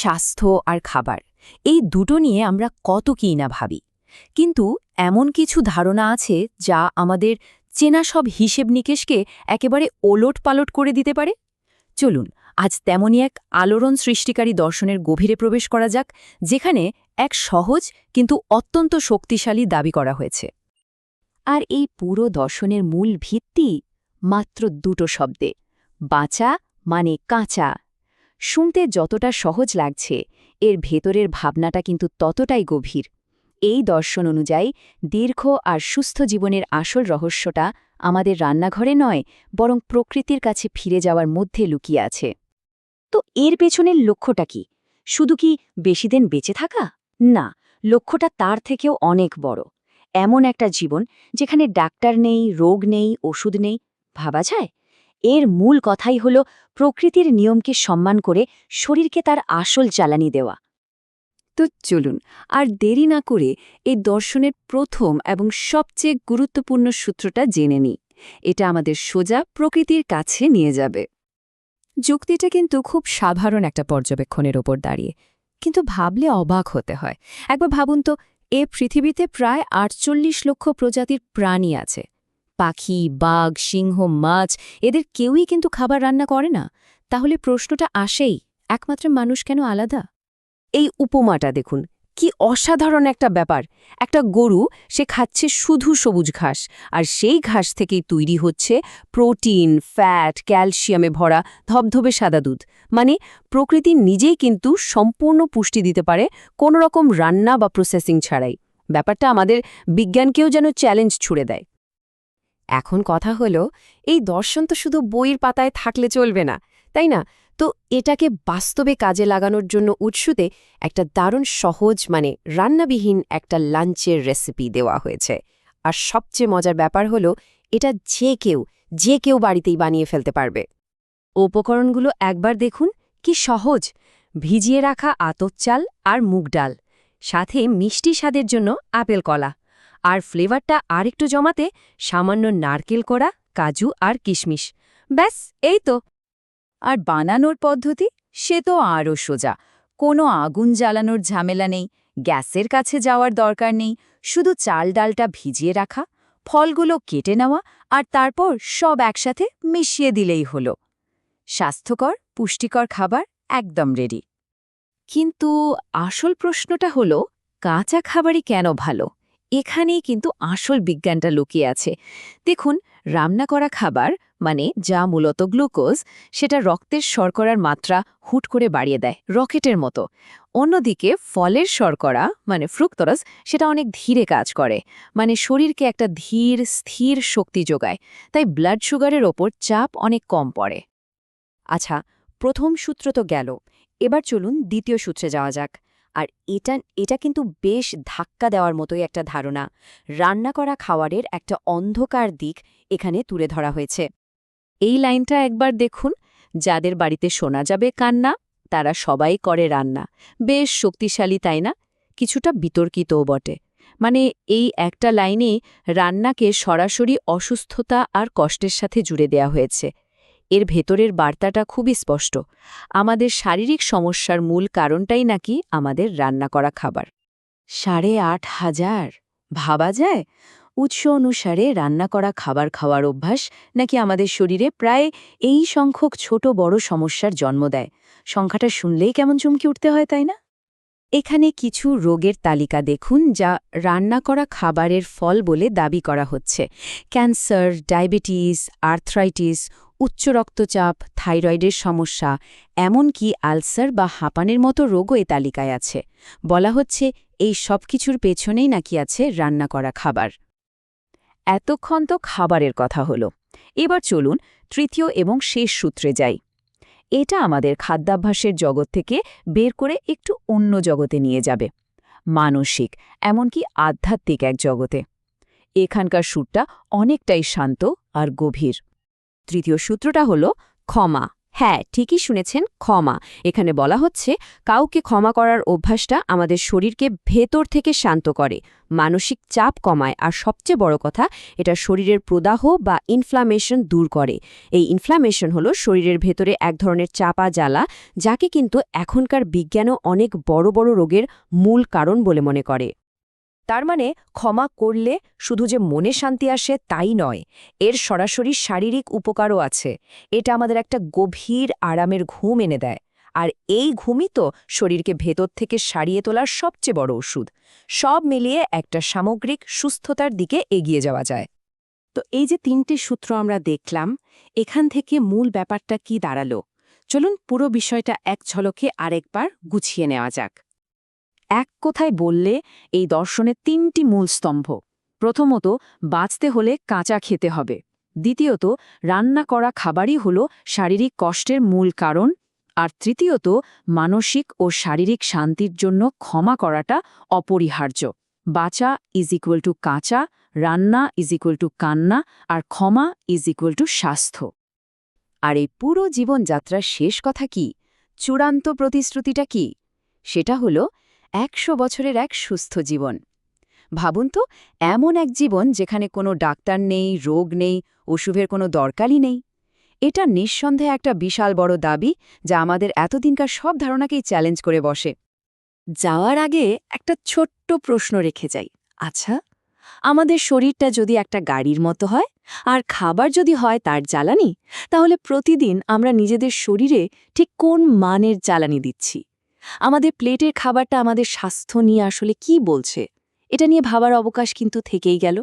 স্বাস্থ্য আর খাবার। এই দুটো নিয়ে আমরা কত কী না ভাবি। কিন্তু এমন কিছু ধারণা আছে যা আমাদের চেনা সব হিসেব নিকেশকে একেবারে ওলট পালট করে দিতে পারে? চলুন, আজ তেমনই এক আলোড়ন সৃষ্টিকারী দর্শনের গভীরে প্রবেশ করা যাক, যেখানে এক সহজ কিন্তু অত্যন্ত শক্তিশালী দাবি করা হয়েছে। আর এই পুরো দর্শনের মূল ভিত্তি মাত্র দুটো শব্দে, বাঁচা মানে কাঁচা। শুনতে যতটা সহজ লাগছে, এর ভেতরের ভাবনাটা কিন্তু ততটাই গভীর। এই দর্শন অনুযায়ী, দীর্ঘ আর সুস্থ জীবনের আসল রহস্যটা আমাদের রান্নাঘরে নয়, বরং প্রকৃতির কাছে ফিরে যাওয়ার মধ্যে লুকিয়ে আছে। তো এর পেছনের লক্ষ্যটা কি? শুধু কি বেশি দিন বেঁচে থাকা? না, লক্ষ্যটা তার থেকেও অনেক বড়। এমন একটা জীবন যেখানে ডাক্তার নেই, রোগ নেই, ওষুধ নেই, ভাবা যায়? এর মূল কথাই হল প্রকৃতির নিয়মকে সম্মান করে শরীরকে তার আসল জ্বালানি দেওয়া। তো চলুন, আর দেরি না করে এই দর্শনের প্রথম এবং সবচেয়ে গুরুত্বপূর্ণ সূত্রটা জেনে নিই। এটা আমাদের সোজা প্রকৃতির কাছে নিয়ে যাবে। যুক্তিটা কিন্তু খুব সাধারণ একটা পর্যবেক্ষণের ওপর দাঁড়িয়ে, কিন্তু ভাবলে অবাক হতে হয়। একবার ভাবুন তো, এ পৃথিবীতে প্রায় আটচল্লিশ লক্ষ প্রজাতির প্রাণী আছে। পাখি, বাঘ, সিংহ, মাছ, এদের কেউই কিন্তু খাবার রান্না করে না। তাহলে প্রশ্নটা আসেই, একমাত্র মানুষ কেন আলাদা? এই উপমাটা দেখুন, কি অসাধারণ একটা ব্যাপার। একটা গরু, সে খাচ্ছে শুধু সবুজ ঘাস, আর সেই ঘাস থেকেই তৈরি হচ্ছে প্রোটিন, ফ্যাট, ক্যালসিয়ামে ভরা ধবধবে সাদা দুধ। মানে প্রকৃতি নিজেই কিন্তু সম্পূর্ণ পুষ্টি দিতে পারে কোনো রকম রান্না বা প্রসেসিং ছাড়াই। ব্যাপারটা আমাদের বিজ্ঞানকেও যেন চ্যালেঞ্জ ছুড়ে দেয়। এখন কথা হলো, এই দর্শন তো শুধু বইয়ের পাতায় থাকলে চলবে না, তাই না? তো এটাকে বাস্তবে কাজে লাগানোর জন্য উৎসুতে একটা দারুণ সহজ মানে রান্নাবিহীন একটা লাঞ্চের রেসিপি দেওয়া হয়েছে। আর সবচেয়ে মজার ব্যাপার হলো, এটা যে কেউ যে কেউ বাড়িতেই বানিয়ে ফেলতে পারবে। উপকরণগুলো একবার দেখুন, কি সহজ! ভিজিয়ে রাখা আতপ চাল আর মুগ ডাল, সাথে মিষ্টি স্বাদের জন্য আপেল কলা। আর ফ্লেভারটা আরেকটু জমাতে সামান্য নারকেল করা কাজু আর কিশমিশ। ব্যাস, এই তো। আর বানানোর পদ্ধতি? সে তো আরও সোজা। কোনো আগুন জ্বালানোর ঝামেলা নেই, গ্যাসের কাছে যাওয়ার দরকার নেই, শুধু চাল ডালটা ভিজিয়ে রাখা, ফলগুলো কেটে নেওয়া আর তারপর সব একসাথে মিশিয়ে দিলেই হলো। স্বাস্থ্যকর, পুষ্টিকর খাবার একদম রেডি কিন্তু আসল প্রশ্নটা হলো, কাঁচা খাবারই কেন ভালো? এখানেই কিন্তু আসল বিজ্ঞানটা লুকিয়ে আছে। দেখুন, রান্না করা খাবার মানে যা মূলত গ্লুকোজ, সেটা রক্তের শর্করার মাত্রা হুট করে বাড়িয়ে দেয়, রকেটের মতো। অন্যদিকে ফলের শর্করা মানে ফ্রুক্তরস সেটা অনেক ধীরে কাজ করে মানে শরীরকে একটা ধীর, স্থির শক্তি যোগায়, তাই ব্লাড সুগারের ওপর চাপ অনেক কম পড়ে। আচ্ছা প্রথম সূত্র তো গেল, এবার চলুন দ্বিতীয় সূত্রে যাওয়া যাক। আর এটা এটা কিন্তু বেশ ধাক্কা দেওয়ার মতোই একটা ধারণা। রান্না করা খাওয়ারের একটা অন্ধকার দিক এখানে তুলে ধরা হয়েছে। এই লাইনটা একবার দেখুন, যাদের বাড়িতে শোনা যাবে কান্না, তারা সবাই করে রান্না। বেশ শক্তিশালী, তাই না? কিছুটা বিতর্কিতও বটে। মানে এই একটা লাইনে রান্নাকে সরাসরি অসুস্থতা আর কষ্টের সাথে জুড়ে দেয়া হয়েছে। এর ভেতরের বার্তাটা খুবই স্পষ্ট। আমাদের শারীরিক সমস্যার মূল কারণটাই নাকি আমাদের রান্না করা খাবার। সাড়ে আট হাজার? ভাবা যায়? উৎস অনুসারে রান্না করা খাবার খাওয়ার অভ্যাস নাকি আমাদের শরীরে প্রায় এই সংখ্যক ছোট বড় সমস্যার জন্ম দেয়। সংখ্যাটা শুনলেই কেমন চমকে উঠতে হয়, তাই না? এখানে কিছু রোগের তালিকা দেখুন যা রান্না করা খাবারের ফল বলে দাবি করা হচ্ছে। ক্যান্সার, ডায়াবেটিস, আর্থ্রাইটিস, উচ্চ রক্তচাপ, থাইরয়েডের সমস্যা, এমনকি আলসার বা হাঁপানের মতো রোগও এ তালিকায় আছে। বলা হচ্ছে এই সব কিছুর পেছনেই নাকি আছে রান্না করা খাবার। এতক্ষণ তো খাবারের কথা হলো। এবার চলুন তৃতীয় এবং শেষ সূত্রে যাই। এটা আমাদের খাদ্যাভ্যাসের জগৎ থেকে বের করে একটু অন্য জগতে নিয়ে যাবে। মানসিক, এমনকি আধ্যাত্মিক এক জগতে। এখানকার সুরটা অনেকটাই শান্ত আর গভীর। তৃতীয় সূত্রটা হল ক্ষমা। হ্যাঁ ঠিকই শুনেছেন, ক্ষমা। এখানে বলা হচ্ছে, কাউকে ক্ষমা করার অভ্যাসটা আমাদের শরীরকে ভেতর থেকে শান্ত করে, মানসিক চাপ কমায়, আর সবচেয়ে বড় কথা, এটা শরীরের প্রদাহ বা ইনফ্লামেশন দূর করে। এই ইনফ্লামেশন হলো শরীরের ভেতরে এক ধরনের চাপা জ্বালা, যাকে কিন্তু এখনকার বিজ্ঞানও অনেক বড় বড় রোগের মূল কারণ বলে মনে করে। তার মানে ক্ষমা করলে শুধু যে মনে শান্তি আসে তাই নয়, এর সরাসরি শারীরিক উপকারও আছে। এটা আমাদের একটা গভীর আরামের ঘুম এনে দেয়। আর এই ঘুমই তো শরীরকে ভেতর থেকে সারিয়ে তোলার সবচেয়ে বড় ওষুধ। সব মিলিয়ে একটা সামগ্রিক সুস্থতার দিকে এগিয়ে যাওয়া যায়। তো এই যে তিনটে সূত্র আমরা দেখলাম, এখান থেকে মূল ব্যাপারটা কি দাঁড়াল? চলুন পুরো বিষয়টা এক ঝলকে আরেকবার গুছিয়ে নেওয়া যাক। এক কথায় বললে এই দর্শনের তিনটি মূল স্তম্ভ। প্রথমত, বাঁচতে হলে কাঁচা খেতে হবে। দ্বিতীয়ত, রান্না করা খাবারই হল শারীরিক কষ্টের মূল কারণ। আর তৃতীয়ত, মানসিক ও শারীরিক শান্তির জন্য ক্ষমা করাটা অপরিহার্য। বাঁচা ইজ ইকুয়াল টু কাঁচা, রান্না ইজ ইকুয়াল টু কান্না, আর ক্ষমা ইজ ইকুয়াল টু স্বাস্থ্য। আর এই পুরো জীবনযাত্রার শেষ কথা কি? চূড়ান্ত প্রতিশ্রুতিটা কি? সেটা হল একশো বছরের এক সুস্থ জীবন। ভাবুন তো, এমন এক জীবন যেখানে কোনো ডাক্তার নেই, রোগ নেই অসুখের কোনো দরকারই নেই। এটা নিঃসন্দেহে একটা বিশাল বড় দাবি যা আমাদের এতদিনকার সব ধারণাকেই চ্যালেঞ্জ করে বসে। যাওয়ার আগে একটা ছোট্ট প্রশ্ন রেখে যাই। আচ্ছা আমাদের শরীরটা যদি একটা গাড়ির মতো হয়, আর খাবার যদি হয় তার জ্বালানি, তাহলে প্রতিদিন আমরা নিজেদের শরীরে ঠিক কোন মানের জ্বালানি দিচ্ছি? আমাদের প্লেটের খাবারটা আমাদের স্বাস্থ্য নিয়ে আসলে কি বলছে? এটা নিয়ে ভাবার অবকাশ কিন্তু থেকেই গেল।